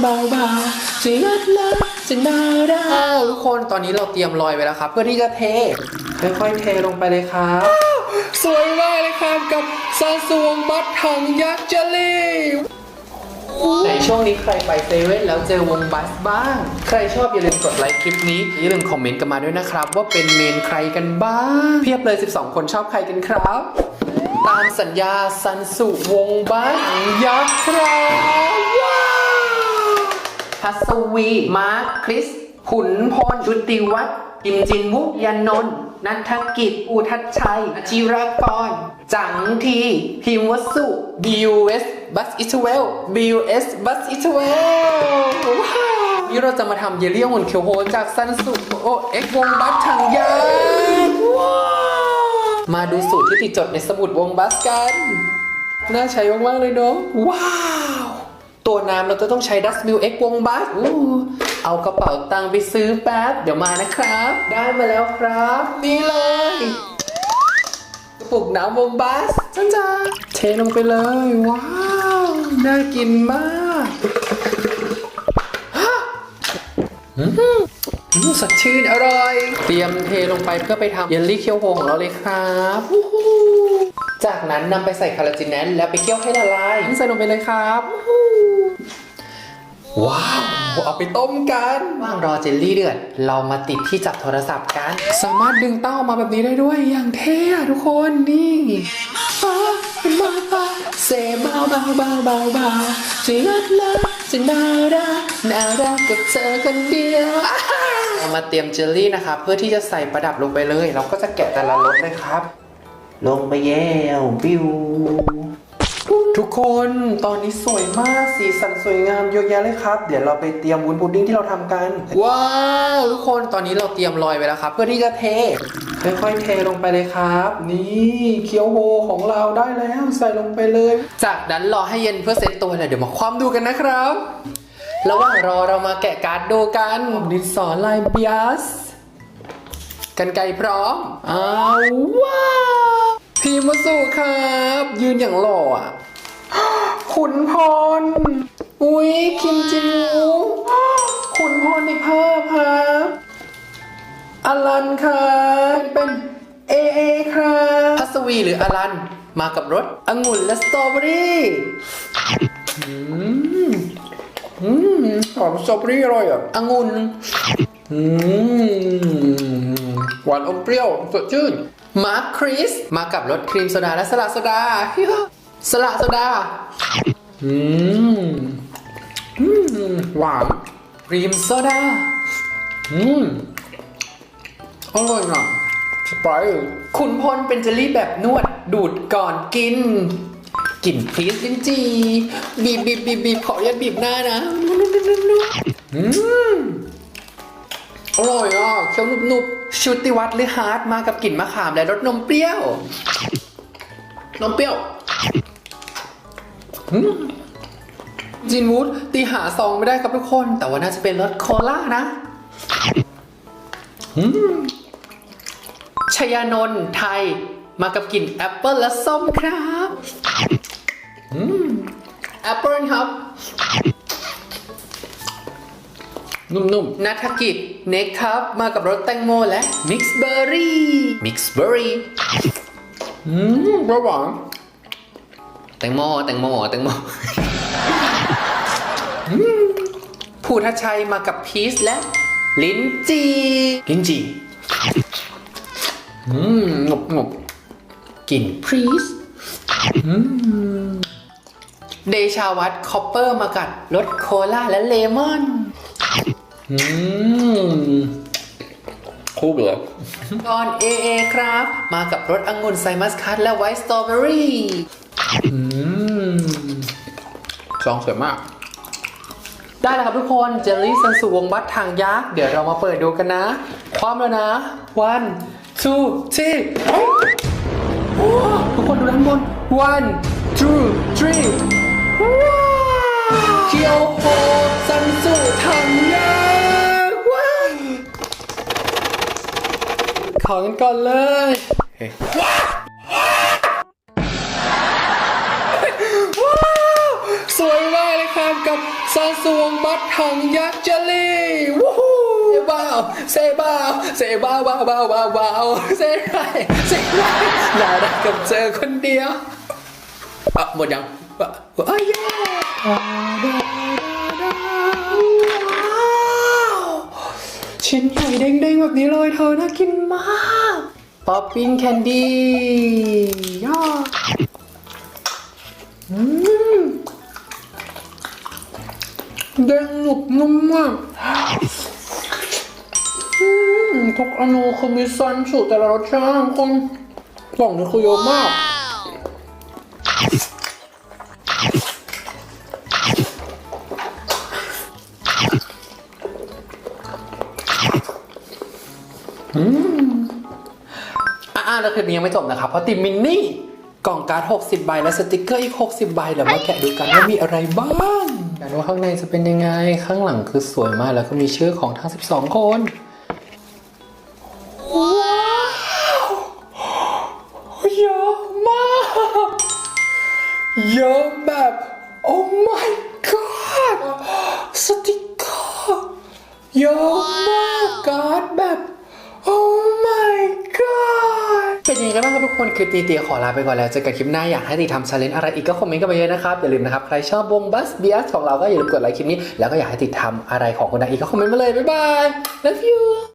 เบาเบาๆจะยัดละจะน่ารักทุกคนตอนนี้เราเตรียมลอยไว้แล้วครับ เพื่อที่จะเทค่อยๆเทลงไปเลยครับสวยมากเลยครับกับซาสวงบัตถังยักษ์เจลีในช่วงนี้ใครไปเซเว่นแล้วเจอวงบัสบ้าง ใครชอบอย่าลืมกดไลค์คลิปนี้ อย่าลืมคอมเมนต์กันมาด้วยนะครับ ว่าเป็นเมนใครกันบ้าง เพียบเลย 12 คนชอบใครกันครับ ตามสัญญาซันสุวงบัสยักษ์ครับ พัสวี มาร์ค คริสขุนพลชุติวัฒน์อิมจินมุกยานนท์นัทกิจ อุทัชชัย จิรกร จังที พิมพ์วสุ BUS Bus i t w e l BUS Bus i t w e l ว้าวนี่เราจะมาทำเยลลี่องุ่นเคียวโฮจากซันสุโอเอ็กวงบัสถังยางว้าวมาดูสูตรที่ติดจดในสมุดวงบัสกัน น่าใช้มากๆเลยเนาะว้าว ตัวน้ำเราจะต้องใช้ดัสมิลเอ็กวงบัสอู้เอากระเป๋าตังค์ไปซื้อแป๊บ เดี๋ยวมานะครับ ได้มาแล้วครับ นี่เลยกระปุกน้ำวงบัสจ้าจ้าเทลงไปเลย ว้าว น่ากินมากอืมอืมสดชื่นอร่อย เตรียมเทลงไปเพื่อไปทำเยลลี่เคียวโฮของเราเลยครับจากนั้นนำไปใส่คาราจินแนนแล้วไปเคี่ยวให้ละลายใส่ลงไปเลยครับ วู้ฮู้ว้าว เอาไปต้มกันว่างรอเจลลี่เดือด เรามาติดที่จับโทรศัพท์กัน สามารถดึงเต้าออกมาแบบนี้ได้ด้วย อย่างเท่อะทุกคน นี่ฟ้าเป็นมาฟ้าเซเบาเบาเบาเบาเบาจะยัดละจะน่ารักน่ารักกับเธอคนเดียวอ้าวเรามาเตรียมเจลลี่นะครับเพื่อที่จะใส่ประดับลงไปเลย เราก็จะแกะแต่ละรสเลยครับ ลงไปแล้วปิ้ว ทุกคนตอนนี้สวยมากสีสันสวยงามเยอะแยะเลยครับ เดี๋ยวเราไปเตรียมวุ้นพุดดิ้งที่เราทำกัน ว้าวทุกคนตอนนี้เราเตรียมลอยไว้แล้วครับ เพื่อที่จะเทค่อยๆเทลงไปเลยครับ นี่เคียวโฮของเราได้แล้วใส่ลงไปเลย จากนั้นรอให้เย็นเพื่อเซตตัวแล้วเดี๋ยวมาคว่ำดูกันนะครับระหว่างรอเรามาแกะการ์ดดูกันดินสอลายเบียสกันไกรพร้อมอ้าวว้าวพีมาสุครับ ยืนอย่างหล่ออะ ขุนพล อุ้ยคิมจิมูขุนพลในภาพครับอลันครับเป็นเอเอครับพัสวีหรืออลัน มากับรถองุ่นและสตรอเบอรี่อืมอืมหอมสตรอเบอรี่อร่อยอะองุ่นอืมหวานอมเปรี้ยวสดชื่นมาร์คคริส มากับรสครีมโซดาและสลัดโซดาฮิฮะ สลัดโซดา อืมอืมหวานครีมโซดา อืมอร่อยอะสไปร์ขุนพลเป็นเจลลี่แบบนวดดูดก่อนกิน กลิ่นพีชลิ้นจีบีบบีบบีบบีบขออนุญาตบีบหน้านะอืมอร่อยอะเคี้ยวนุบๆชุติวัตรหรือฮาร์ดมากับกลิ่นมะขามและรสนมเปรี้ยวนมเปรี้ยวอืม จินวูดตีหาซองไม่ได้ครับทุกคน แต่ว่าน่าจะเป็นรสโคลานะอืมชยานนท์ไทยมากับกลิ่นแอปเปิลและส้มครับอืมแอปเปิลครับ นุ่มๆนัทกิจเน็กครับ มากับรสแตงโมและมิกซ์เบอร์รี่มิกซ์เบอร์รี่อืมหวาง แตงโมแตงโมแตงโมอืมภูทัชชัยมากับพีชและ ลิ้นจีลิ้นจีอืมงบงบกลิ่นพรีสอืมเดชาวัตคอปเปอร์มากัดรสโคลาและเลมอนอืมคู่เลยตอนเอเอครับ มากับรสองุ่นไซมัสคัตและไวท์สตรอเบอรี่อืม ซองสวยมาก ได้แล้วครับทุกคนเจลลี่ซันสุวงบัตทางยักษ์ เดี๋ยวเรามาเปิดดูกันนะ ความแล้วนะ one two three โอ้ทุกคนดูด้านบน one two three ว้าวเคียวโฮซันสุทางยักษ์ว้าวขอกันก่อนเลย ว้าสวยมากเลยครับกับซัซันสวงบัตถังยักษ์เจลีวู้ฮู้บ้าวเซบ้าวเซบ้าวบ้าวบ้าวบ้าวบ้าวเซไรเซไรน่ารักกับเจอคนเดียวอะหมดยังอ้ยว้าวชิ้นใหญ่เด้งๆแบบนี้เลยเธอน่ากินมากป๊อปปิ้งแคนดี้ย่าอืม เด้งหนุบนุ่มมากทุกอนูคือมีซันสูตรแต่ละรสชาติคนกล่องนี้คือเยอะมาก อืมอ่าแล้วคลิปนี้ยังไม่จบนะครับ เพราะติมมินนี่ กล่องการ์ด 60 ใบ และสติกเกอร์อีก 60 ใบเดี๋ยวมาแกะดูกันว่ามีอะไรบ้าง กันว่าข้างในจะเป็นยังไง ข้างหลังคือสวยมากแล้วก็มีชื่อของทั้ง 12 คน ว้าวเยอะมากเยอะแบบโอ้ my god สติกเกอร์เยอะมากการ์ดแบบ เป็นยังไงกันบ้างครับทุกคนคือตีเตียขอลาไปก่อนแล้วเจอกันคลิปหน้าอยากให้ตีทำชาเลนจ์อะไรอีกก็คอมเมนต์กันไปเยอะนะครับอย่าลืมนะครับใครชอบวงบัสเบียสของเราก็อย่าลืมกดไลค์คลิปนี้แล้วก็อยากให้ติดทำอะไรของคนดังอีกก็คอมเมนต์มาเลยบ๊ายบาย love you